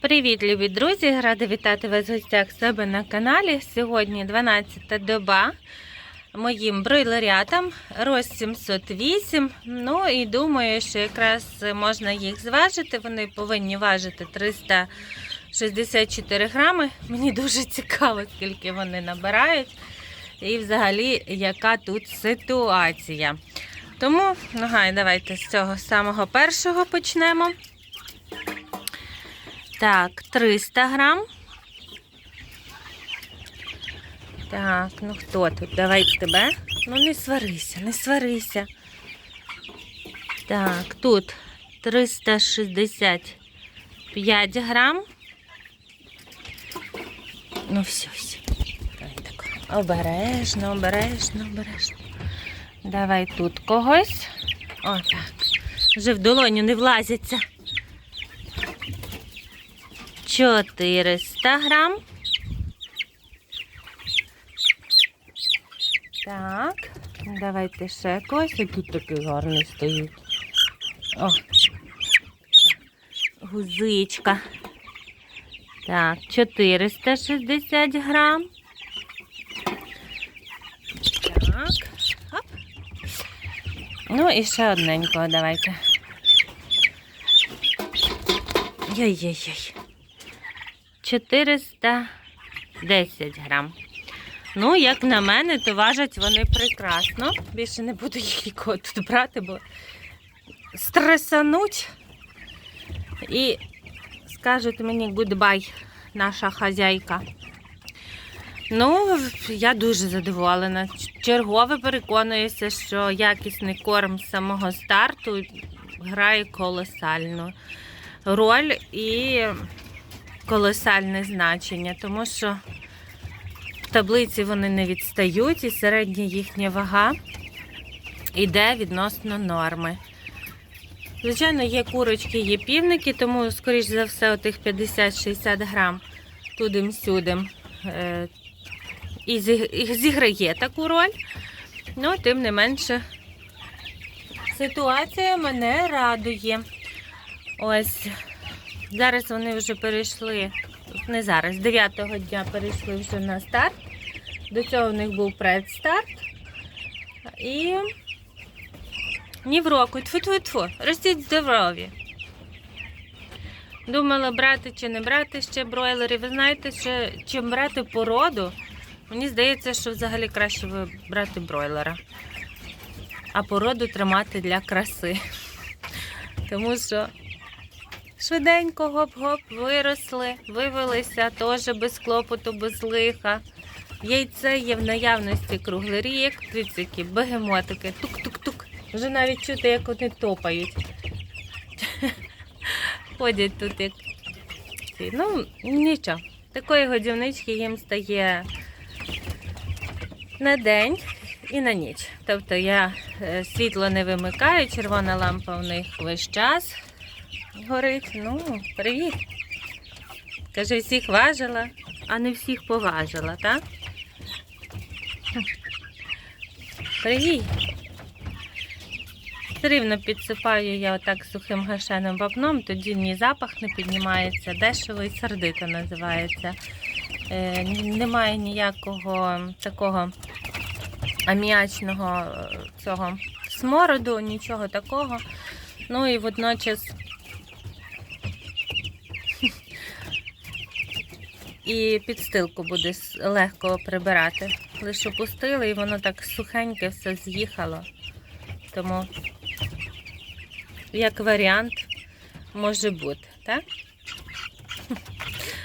Привіт, любі друзі! Рада вітати вас в гостях себе на каналі. Сьогодні 12-та доба моїм бройлерятам, роз 708. Ну і думаю, що якраз можна їх зважити. Вони повинні важити 364 грами. Мені дуже цікаво, скільки вони набирають. І взагалі, яка тут ситуація. Тому, ну гай, давайте з цього самого першого почнемо. Так, 300 грам. Так, ну хто тут? Давай тебе. Ну не сварися, не сварися. Так, тут 365 грам. Ну, все, все. Давай так. Обережно, обережно, обережно. Давай тут когось. О, так. Вже в долоню не влазяться. 400 грам. Так, давайте ще когось. Тут такий гарний стоїть. О, гузичка. Так, 460 грам. Так, оп. Ну і ще одненького давайте. Йой-йой-йой. 410 грам. Ну, як на мене, то важать вони прекрасно. Більше не буду їх нікого тут брати, бо стресануть і скажуть мені гудбай, наша хазяйка. Ну, я дуже задоволена. Чергове переконуюся, що якісний корм з самого старту грає колосальну роль і колосальне значення, тому що в таблиці вони не відстають, і середня їхня вага йде відносно норми. Звичайно, є курочки, є півники, тому, скоріш за все, отих 50-60 грам тудим-сюдим е, і зі- і зіграє таку роль. Ну, тим не менше, ситуація мене радує. Ось Зараз вони вже перейшли, не зараз, 9-го дня перейшли вже на старт. До цього в них був предстарт. І ні в року, тфу-тфу-тфу, ростіть здорові. Думала, брати чи не брати ще бройлерів. Ви знаєте, що чим брати породу, мені здається, що взагалі краще брати бройлера, а породу тримати для краси. Тому що Швиденько гоп-гоп, виросли, вивелися, теж без клопоту, без лиха. Яйце є в наявності круглий рік, дивіться, бегемотики, тук-тук-тук. Вже навіть чути, як вони топають. Ходять тут як. Ну, нічого. Такої годівнички їм стає на день і на ніч. Тобто я е, світло не вимикаю, червона лампа в них весь час горить. Ну, привіт. Каже, всіх важила, а не всіх поважила, так? Привіт. Все рівно підсипаю я отак сухим гашеним вапном, тоді ні запах не піднімається, дешево і сердито називається. Е, немає ніякого такого аміачного е, цього смороду, нічого такого. Ну і водночас і підстилку буде легко прибирати. Лише опустили і воно так сухеньке все з'їхало. Тому, як варіант, може бути, так?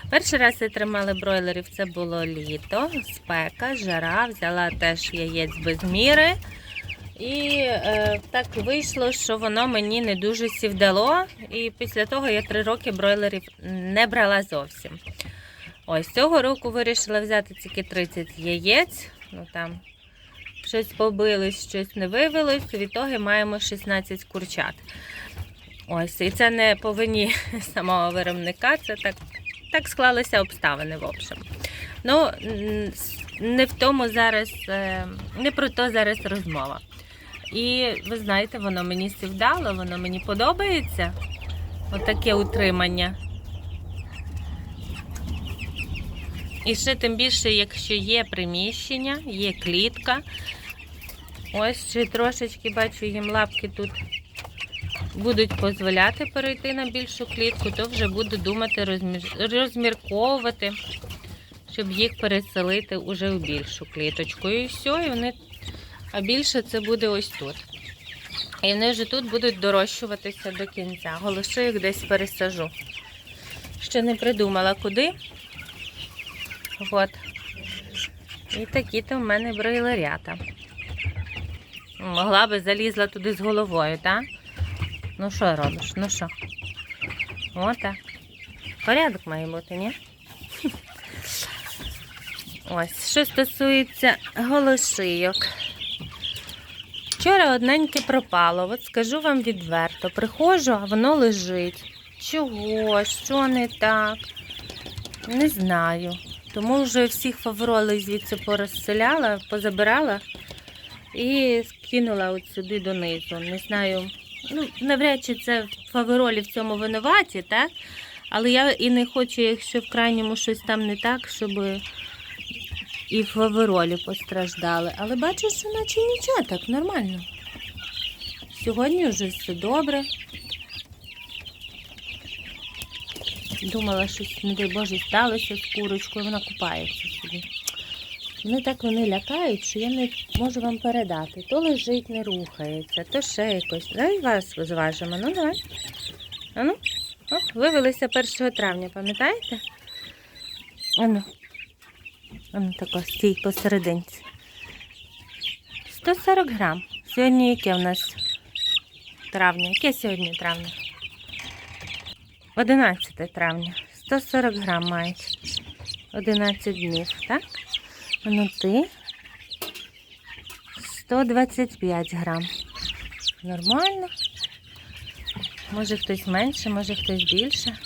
Перший раз я тримала бройлерів, це було літо, спека, жара, взяла теж яєць без міри. І е, так вийшло, що воно мені не дуже сівдало. І після того я три роки бройлерів не брала зовсім. Ось цього року вирішила взяти тільки 30 яєць. Ну там щось побилось, щось не вивелось. Відтоги маємо 16 курчат. Ось, і це не по вині самого виробника, це так, так склалися обставини, в общем. Ну, не в тому зараз, е, не про то зараз розмова. І ви знаєте, воно мені сівдало, воно мені подобається. Отаке утримання. І ще тим більше, якщо є приміщення, є клітка. Ось ще трошечки бачу, їм лапки тут будуть дозволяти перейти на більшу клітку, то вже буду думати розмір- розмірковувати, щоб їх переселити уже в більшу кліточку. І все, і вони. А більше це буде ось тут. І вони вже тут будуть дорощуватися до кінця. Голоси їх десь пересажу. Ще не придумала куди. От. І такі-то в мене бройлерята. Могла би залізла туди з головою, так? Ну що робиш? Ну що? Ота. Порядок має бути, ні? Ось, що стосується голошийок. Вчора одненьке пропало. От скажу вам відверто. Приходжу, а воно лежить. Чого? Що не так? Не знаю. Тому вже всіх фаворолей звідси порозселяла, позабирала і скинула от сюди донизу. Не знаю. Ну, навряд чи це фаверолі в цьому винуваті, так? Але я і не хочу, якщо в крайньому щось там не так, щоб і фаверолі постраждали. Але бачу, що наче нічого так, нормально. Сьогодні вже все добре. Думала, щось, не дай Боже, сталося з курочкою, вона купається собі. Вони так вони лякають, що я не можу вам передати. То лежить, не рухається, то ще якось. Давай вас зважимо. Ну, давай. Ану, оп, вивелися 1 травня, пам'ятаєте? Ану. Ану тако, стій посерединці. 140 грам. Сьогодні яке в нас травня? Яке сьогодні травня? 11 травня. 140 грам мають. 11 днів, так? Ну ти 125 грам. Нормально. Може хтось менше, може хтось більше.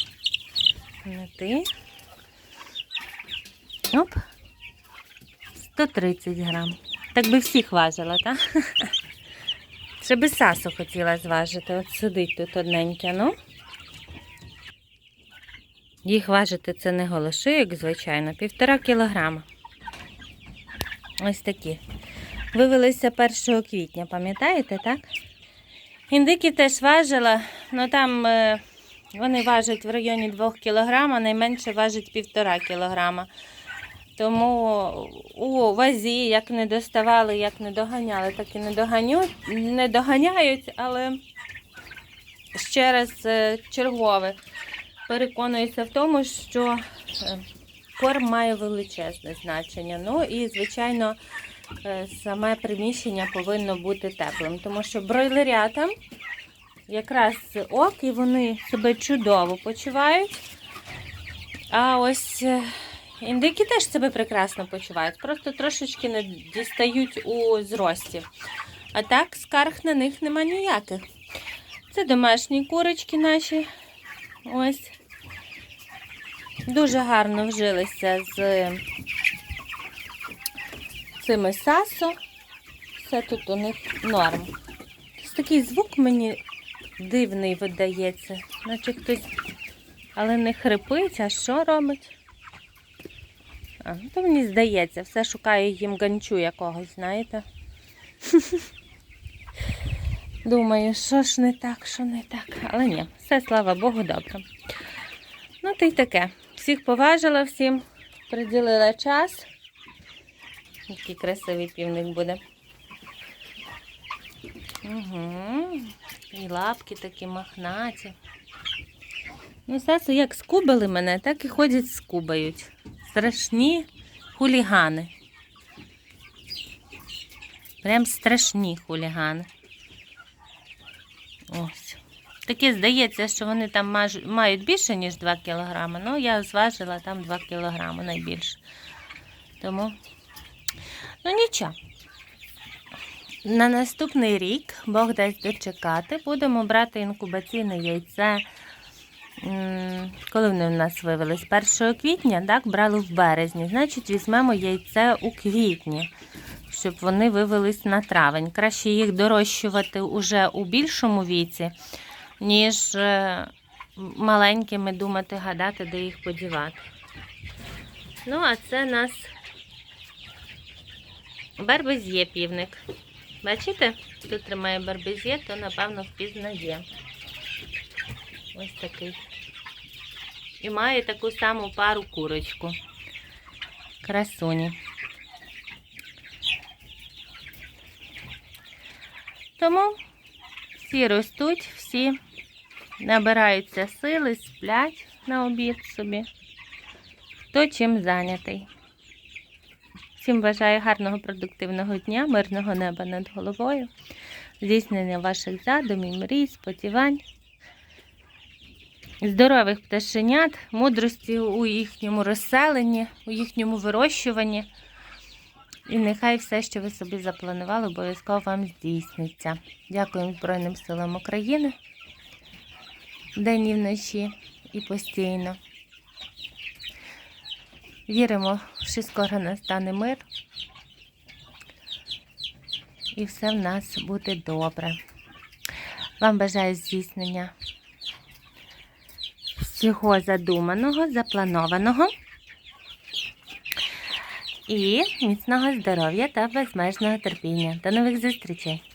Ну ти. Оп. 130 грам. Так би всіх важила, так? Ще би сасу хотіла зважити. От сидить тут одненьке, ну. Їх важити це не голошик, звичайно, півтора кілограма. Ось такі. Вивелися 1 квітня, пам'ятаєте, так? Індиків теж важила, але там е, вони важать в районі 2 кг, найменше важить 1,5 кг. Тому у вазі, як не доставали, як не доганяли, так і не, доганю, не доганяють, але ще раз е, чергове переконуюся в тому, що е, корм має величезне значення. Ну і, звичайно, е, саме приміщення повинно бути теплим, тому що бройлерята якраз ок, і вони себе чудово почувають. А ось е, індики теж себе прекрасно почувають, просто трошечки не дістають у зрості. А так, скарг на них нема ніяких. Це домашні курочки наші. Ось. Дуже гарно вжилися з цими сасо. Все тут у них норм. Такий звук мені дивний видається, наче хтось, але не хрипить, а що робить? А, ну, то мені здається, все шукаю їм ганчу якогось, знаєте. Думаю, що ж не так, що не так. Але ні, все, слава Богу, добре. Ну, то й таке. Всіх поважила, всім приділила час. Який красивий півник буде. Угу. І лапки такі махнаті. Ну, Сасу як скубили мене, так і ходять скубають. Страшні хулігани. Прям страшні хулігани. Ось. Таке здається, що вони там мають більше, ніж 2 кг. Ну, я зважила там 2 кг найбільше. Тому, ну нічого. На наступний рік, Бог дасть дочекати, будемо брати інкубаційне яйце. Коли вони в нас вивелись? 1 квітня, так, брали в березні. Значить, візьмемо яйце у квітні, щоб вони вивелись на травень. Краще їх дорощувати уже у більшому віці, ніж е, маленькими думати, гадати, де їх подівати. Ну, а це нас барбезє півник. Бачите? Тут тримає барбезє, то напевно впізнає. Ось такий. І має таку саму пару курочку. Красуні. Тому всі ростуть, всі набираються сили, сплять на обід собі. Хто чим зайнятий. Всім бажаю гарного продуктивного дня, мирного неба над головою, здійснення ваших задумів, мрій, сподівань, здорових пташенят, мудрості у їхньому розселенні, у їхньому вирощуванні. І нехай все, що ви собі запланували, обов'язково вам здійсниться. Дякуємо Збройним силам України. Вдень і вночі і постійно. Віримо, що скоро настане мир. І все в нас буде добре. Вам бажаю здійснення всього задуманого, запланованого. І міцного здоров'я та безмежного терпіння. До нових зустрічей!